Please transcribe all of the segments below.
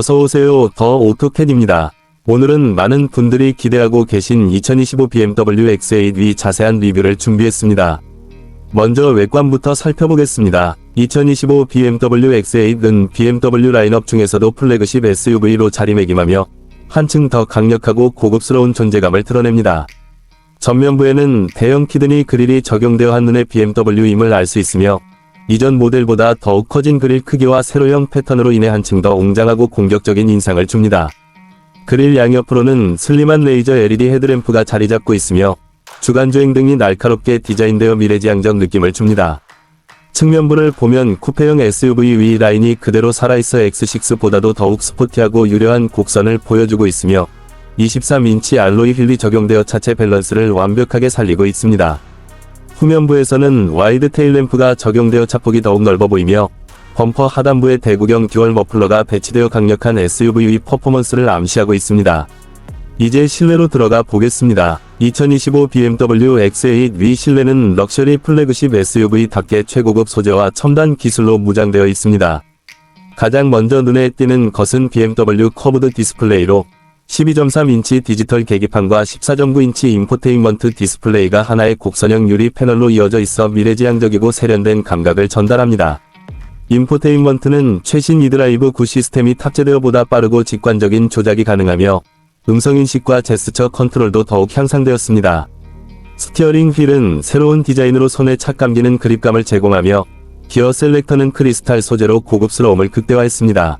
어서오세요. 더 오토캣입니다. 오늘은 많은 분들이 기대하고 계신 2025 BMW X8의 자세한 리뷰를 준비했습니다. 먼저 외관부터 살펴보겠습니다. 2025 BMW X8은 BMW 라인업 중에서도 플래그십 SUV로 자리매김하며 한층 더 강력하고 고급스러운 존재감을 드러냅니다. 전면부에는 대형 키드니 그릴이 적용되어 한눈에 BMW임을 알 수 있으며 이전 모델보다 더욱 커진 그릴 크기와 세로형 패턴으로 인해 한층 더 웅장하고 공격적인 인상을 줍니다. 그릴 양옆으로는 슬림한 레이저 LED 헤드램프가 자리 잡고 있으며 주간주행 등이 날카롭게 디자인되어 미래지향적 느낌을 줍니다. 측면부를 보면 쿠페형 SUV 위 라인이 그대로 살아있어 X6보다도 더욱 스포티하고 유려한 곡선을 보여주고 있으며 23인치 알로이 휠이 적용되어 차체 밸런스를 완벽하게 살리고 있습니다. 후면부에서는 와이드 테일 램프가 적용되어 차폭이 더욱 넓어 보이며 범퍼 하단부에 대구경 듀얼 머플러가 배치되어 강력한 SUV 퍼포먼스를 암시하고 있습니다. 이제 실내로 들어가 보겠습니다. 2025 BMW X8 위 실내는 럭셔리 플래그십 SUV답게 최고급 소재와 첨단 기술로 무장되어 있습니다. 가장 먼저 눈에 띄는 것은 BMW 커브드 디스플레이로 12.3인치 디지털 계기판과 14.9인치 인포테인먼트 디스플레이가 하나의 곡선형 유리 패널로 이어져 있어 미래지향적이고 세련된 감각을 전달합니다. 인포테인먼트는 최신 이드라이브 9 시스템이 탑재되어 보다 빠르고 직관적인 조작이 가능하며 음성인식과 제스처 컨트롤도 더욱 향상되었습니다. 스티어링 휠은 새로운 디자인으로 손에 착 감기는 그립감을 제공하며 기어 셀렉터는 크리스탈 소재로 고급스러움을 극대화했습니다.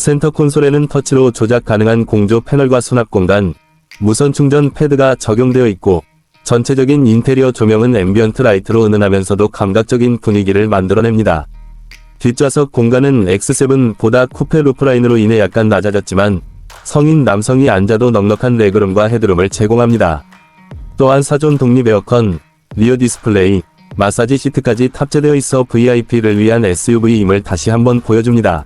센터 콘솔에는 터치로 조작 가능한 공조 패널과 수납 공간, 무선 충전 패드가 적용되어 있고 전체적인 인테리어 조명은 앰비언트 라이트로 은은하면서도 감각적인 분위기를 만들어냅니다. 뒷좌석 공간은 X7보다 쿠페 루프라인으로 인해 약간 낮아졌지만 성인 남성이 앉아도 넉넉한 레그룸과 헤드룸을 제공합니다. 또한 사존 독립 에어컨, 리어 디스플레이, 마사지 시트까지 탑재되어 있어 VIP를 위한 SUV임을 다시 한번 보여줍니다.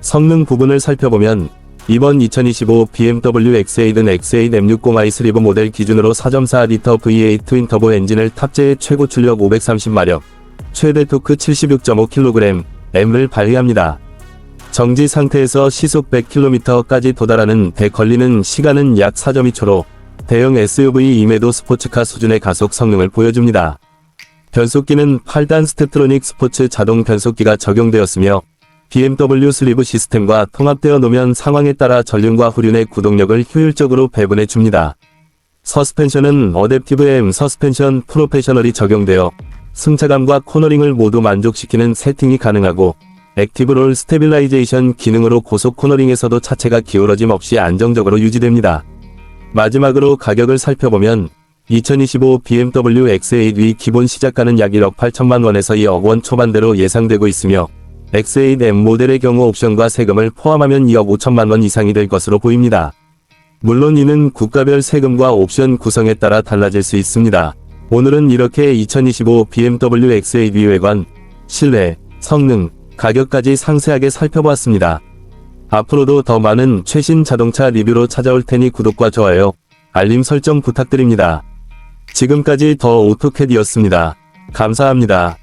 성능 부분을 살펴보면 이번 2025 BMW X8은 X8 M60i 슬리브 모델 기준으로 4.4L V8 트윈 터보 엔진을 탑재해 최고 출력 530마력, 최대 토크 76.5kg, M을 발휘합니다. 정지 상태에서 시속 100km까지 도달하는 데 걸리는 시간은 약 4.2초로 대형 SUV임에도 스포츠카 수준의 가속 성능을 보여줍니다. 변속기는 8단 스테트로닉 스포츠 자동 변속기가 적용되었으며 BMW 슬리브 시스템과 통합되어 놓으면 상황에 따라 전륜과 후륜의 구동력을 효율적으로 배분해 줍니다. 서스펜션은 어댑티브 M 서스펜션 프로페셔널이 적용되어 승차감과 코너링을 모두 만족시키는 세팅이 가능하고 액티브 롤 스테빌라이제이션 기능으로 고속 코너링에서도 차체가 기울어짐 없이 안정적으로 유지됩니다. 마지막으로 가격을 살펴보면 2025 BMW X8의 기본 시작가는 약 1억 8천만 원에서 2억 원 초반대로 예상되고 있으며 X8M 모델의 경우 옵션과 세금을 포함하면 2억 5천만 원 이상이 될 것으로 보입니다. 물론 이는 국가별 세금과 옵션 구성에 따라 달라질 수 있습니다. 오늘은 이렇게 2025 BMW X8 외관, 실내, 성능, 가격까지 상세하게 살펴보았습니다. 앞으로도 더 많은 최신 자동차 리뷰로 찾아올 테니 구독과 좋아요, 알림 설정 부탁드립니다. 지금까지 더 오토캐디였습니다. 감사합니다.